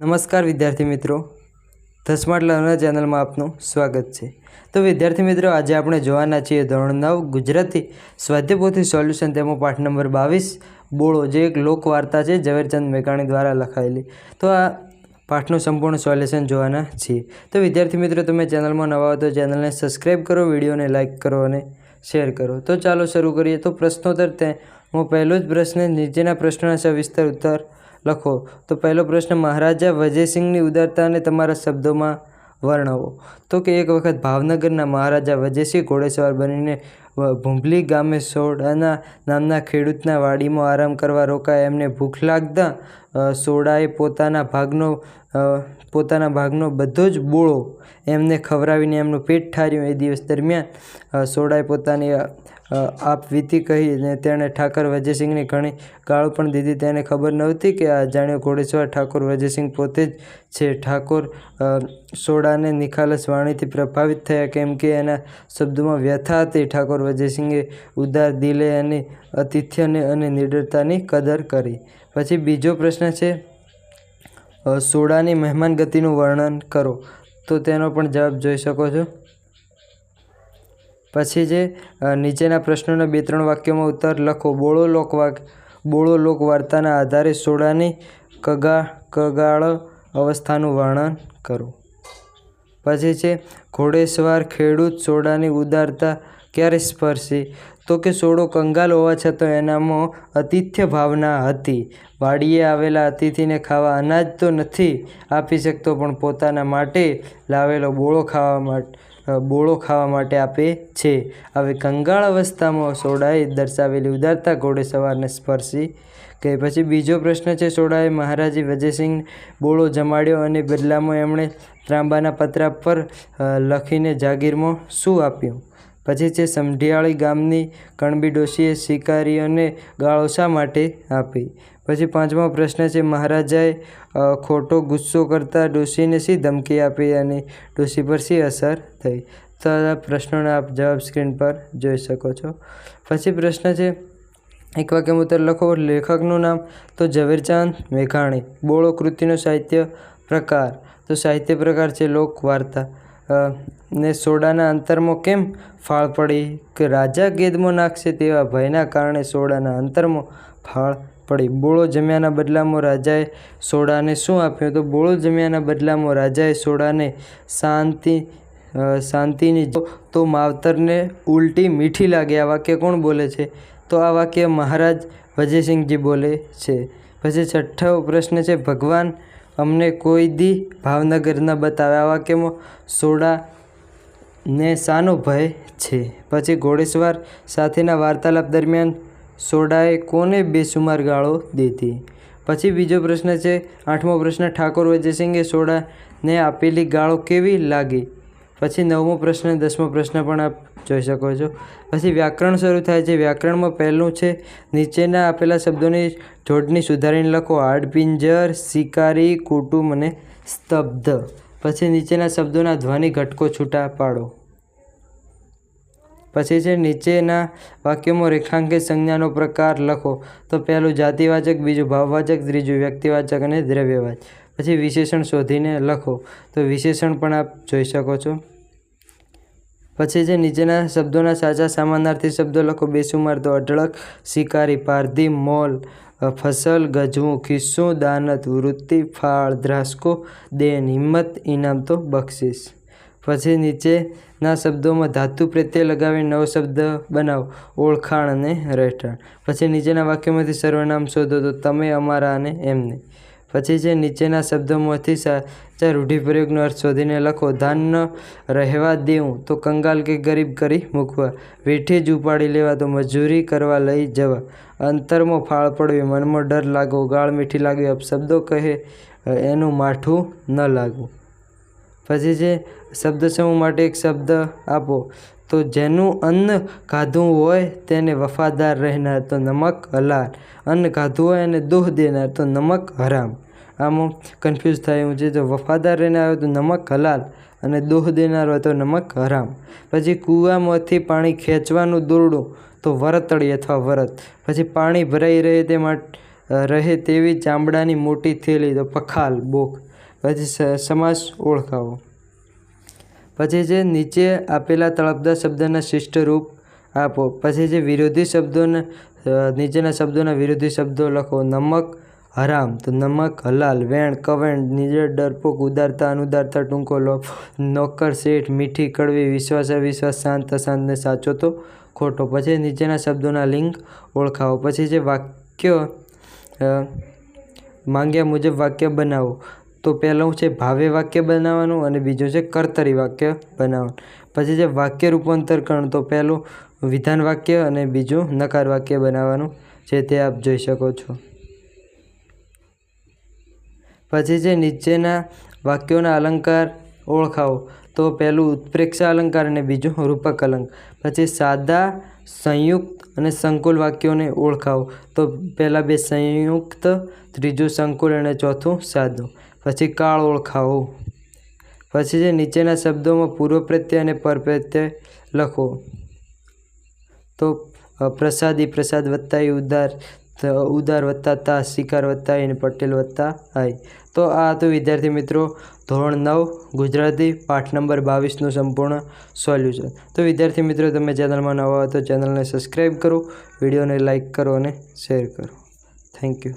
નમસ્કાર વિદ્યાર્થી મિત્રો. ધસમાટ લર્નર ચેનલમાં આપનું સ્વાગત છે. તો વિદ્યાર્થી મિત્રો, આજે આપણે જોવાના છીએ ધોરણ નવ, ગુજરાતી સ્વાધ્યપોથી સોલ્યુશન તેમાં પાઠ નંબર બાવીસ, બોળો, જે એક લોકવાર્તા છે, ઝવેરચંદ મેઘાણી દ્વારા લખાયેલી. તો આ પાઠનું સંપૂર્ણ સોલ્યુશન જોવાના છીએ. તો વિદ્યાર્થી મિત્રો, તમે ચેનલમાં નવા હો તો ચેનલને સબસ્ક્રાઈબ કરો, વિડીયોને લાઇક કરો અને શેર કરો. તો ચાલો શરૂ કરીએ. તો પ્રશ્નોત્તર તે હું પહેલો જ પ્રશ્ન, નીચેના પ્રશ્નોના સવિસ્તર ઉત્તર લખો. તો પહેલો પ્રશ્ન, મહારાજા વજયસિંહની ઉદારતાને તમારા શબ્દોમાં વર્ણવો. તો કે એક વખત ભાવનગરના મહારાજા વજયસિંહ ઘોડેસવાર બનીને ભૂંભલી ગામે સોડાના નામના ખેડૂતના વાડીમાં આરામ કરવા રોકાયા. એમને ભૂખ લાગતા સોડાએ પોતાના ભાગનો પોતાના ભાગનો બધો જ બોળો એમને ખવડાવીને એમનું પેટ ઠાર્યું એ દિવસ દરમિયાન. સોડાએ પોતાની આપ વીતી કહી અને તેણે ઠાકર વજયસિંહને ઘણી ગાળો પણ દીધી. તેને ખબર નહોતી કે આ જાણ્યો ઘોડેસવાર ઠાકોર વજયસિંહ પોતે જ છે. ઠાકોર સોડાને નિખાલસ વાણીથી પ્રભાવિત થયા કેમ કે એના શબ્દોમાં વ્યથા હતી. ઠાકોર વજયસિંહે ઉદાર દિલે અને અતિથ્યને અને નિડરતાની કદર કરી. પછી બીજો પ્રશ્ન છે સોડાની મહેમાન ગતિનું વર્ણન કરો. તો તેનો પણ જવાબ જોઈ શકો છો. પછી જે નીચેના પ્રશ્નોના બે ત્રણ વાક્યોમાં ઉત્તર લખો. બોળો લોકવાક બોળો લોકવાર્તાના આધારે સોડાની કગા, કગાળ અવસ્થાનું વર્ણન કરો. પછી છે, ઘોડેસવાર ખેડૂત સોડાની ઉદારતા ક્યારે સ્પર્શી? તો કે સોડો કંગાલ હોવા છતાં એનામાં અતિથ્ય ભાવના હતી. વાડીએ આવેલા અતિથિને ખાવા અનાજ તો નથી આપી શકતો, પણ પોતાના માટે લાવેલો બોળો ખાવા માટે બોળો ખાવા માટે આપે છે. હવે કંગાળ અવસ્થામાં સોડાએ દર્શાવેલી ઉદારતા ઘોડેસવારને સ્પર્શી ગઈ. પછી બીજો પ્રશ્ન છે, સોડાએ મહારાજી વજયસિંહ બોળો જમાડ્યો અને બદલામાં એમણે ત્રાંબાના પતરા પર લખીને જાગીરમાં શું આપ્યું? પછી છે સમઢિયાળી ગામની કણબી ડોશીએ શિકારીઓને ગાળો શા માટે આપી? પછી પાંચમો પ્રશ્ન છે, મહારાજાએ ખોટો ગુસ્સો કરતા ડોશીને શી ધમકી આપી અને ડોશી પર શી અસર થઈ? તો પ્રશ્નોના આપ જવાબ સ્ક્રીન પર જોઈ શકો છો. પછી પ્રશ્ન છે, એક વાક્ય ઉત્તર લખો, લેખકનું નામ તો ઝવેરચાંદ મેઘાણી, બોળો કૃતિનો સાહિત્ય પ્રકાર. તો સાહિત્ય પ્રકાર છે, લોકવાર્તા. ને સોડાના અંતરમાં કેમ ફાળ પડી? કે રાજા ગેદમાં નાખશે તેવા ભયના કારણે સોડાના અંતરમાં ફાળ પડી. બોળો જમ્યાના બદલામાં રાજાએ સોડાને શું આપ્યું તો બોળો જમ્યાના બદલામાં રાજાએ સોડાને શાંતિ શાંતિની તો માવતરને ઉલટી મીઠી લાગે. આ વાક્ય કોણ બોલે છે? તો આ વાક્ય મહારાજ વજયસિંહજી બોલે છે. પછી છઠ્ઠો પ્રશ્ન છે, ભગવાન અમને કોઈ દી ભાવનગરના બતાવ્યા આવા વાક્યમાં સોડા ને શાનો ભય છે. પછી ઘોડેસવાર સાથેના વાર્તાલાપ દરમિયાન સોડાએ કોને બેસુમાર ગાળો દીધી પછી બીજો પ્રશ્ન છે, આઠમો પ્રશ્ન, ઠાકોર વજયસિંહે સોડાને આપેલી ગાળો કેવી લાગી? પછી નવમો પ્રશ્ન, દસમો પ્રશ્ન પણ આપ જોઈ શકો છો. પછી વ્યાકરણ શરૂ થાય છે. વ્યાકરણમાં પહેલું છે, નીચેના આપેલા શબ્દોની જોડણી સુધારીને લખો. હાડપિંજર શિકારી, કુટુંબ અને સ્તબ્ધ. પછી નીચેના શબ્દોના ધ્વનિ ઘટકો છૂટા પાડો. પછી છે, નીચેના વાક્યોમાં રેખાંકિત સંજ્ઞાનો પ્રકાર લખો. તો પહેલું જાતિવાચક, બીજું ભાવવાચક, ત્રીજું વ્યક્તિવાચક અને દ્રવ્યવાચક. પછી વિશેષણ શોધીને લખો. તો વિશેષણ પણ આપ જોઈ શકો છો. પછી જે નીચેના શબ્દોના સાચા સામાનાર્થી શબ્દો લખો બેસુમાર તો અઢળક, શિકારી પારધી મોલ, ફસલ ગજવું, ખિસ્સું દાનત, વૃત્તિ ફાળ, ધ્રાસકો દેન હિંમત ઇનામ તો બક્ષિસ. પછી નીચેના શબ્દોમાં ધાતુ પ્રત્યે લગાવીને નવો શબ્દ બનાવો, ઓળખાણ અને રહેઠાણ. પછી નીચેના વાક્યોમાંથી સર્વનામ શોધો તો તમે અમારા અને એમને. પછી છે નીચેના શબ્દોમાંથી સાચા રૂઢિપ્રયોગનો અર્થ શોધીને લખો, ધાન રહેવા દેવું તો કંગાલ કે ગરીબ કરી મૂકવા, વેઠે જ ઉપાડી લેવા તો મજૂરી કરવા લઈ જવા. અંતરમાં ફાળ પડવી, મનમાં ડર લાગવો, ગાળ મીઠી લાગવી, અપશબ્દો કહે, એનું માઠું ન લાગવું. પછી છે. શબ્દ સમૂહ માટે એક શબ્દ આપો. તો જેનું અન્ન ખાધું હોય તેને વફાદાર રહેનાર તો નમક હલાલ અન્ન ખાધું હોય અને દોહ દેનાર તો નમક હરામ. આમાં કન્ફ્યુઝ થાય છે. તો વફાદાર રહેનાર હોય તો નમક હલાલ અને દોહ દેનાર હોય તો નમક હરામ. પછી કૂવામાંથી પાણી ખેંચવાનું દોરડું તો વરતળી અથવા વરત. પછી પાણી ભરાઈ રહે તે માટે રહે તેવી ચામડાની મોટી થેલી તો પખાલ, બોક. પછી સમાસ ઓળખાવો. પછી છે નીચે આપેલા તળપદા શબ્દના શિષ્ટ રૂપ આપો. પછી છે વિરોધી શબ્દોના નીચેના શબ્દોના વિરોધી શબ્દો લખો. નમક, હરામ. તો નમક, હલાલ, વેણ, કવેણ, નિજર, ડરપોક, ઉદારતા, અનુદારતા, ટૂંકો લો નોકર, શેઠ, મીઠી, કડવી, વિશ્વાસ, અવિશ્વાસ, શાંત, અશાંતને સાચો તો ખોટો. પછી નીચેના શબ્દોના લિંક ઓળખાવો. પછી જે વાક્ય માંગ્યા મુજબ વાક્ય બનાવો. તો પહેલું છે ભાવે વાક્ય બનાવવાનું અને બીજું છે કર્તરી વાક્ય બનાવવાનું. પછી જે વાક્ય રૂપાંતર કરવાનું. તો પહેલું વિધાન વાક્ય અને બીજું નકાર વાક્ય બનાવવાનું છે તે આપ જોઈ શકો છો. પછી છે નીચેના વાક્યોના અલંકાર ઓળખાવો. તો પહેલું ઉત્પ્રેક્ષા અલંકાર અને બીજું રૂપક અલંકાર. પછી સાદા, સંયુક્ત અને સંકુલ વાક્યોને ઓળખાવો. તો પહેલાં બે સંયુક્ત, ત્રીજું સંકુલ અને ચોથું સાદું. પછી કાળ ઓળખાવો. પછી જે નીચેના શબ્દોમાં પૂર્વ પ્રત્યય અને પરપ્રત્યય લખો. તો પ્રસાદી પ્રસાદ વત્તા ઉદાર ઉદાર વત્તા તા, શિકાર વત્તા અને પટેલ વત્તા આઈ. તો આ હતું, વિદ્યાર્થી મિત્રો, ધોરણ નવ, ગુજરાતી, પાઠ નંબર બાવીસનું સંપૂર્ણ સોલ્યુશન. તો વિદ્યાર્થી મિત્રો, તમે ચેનલમાં નવા હો તો ચેનલને સબસ્ક્રાઈબ કરો, વિડીયોને લાઇક કરો અને શેર કરો. Thank you.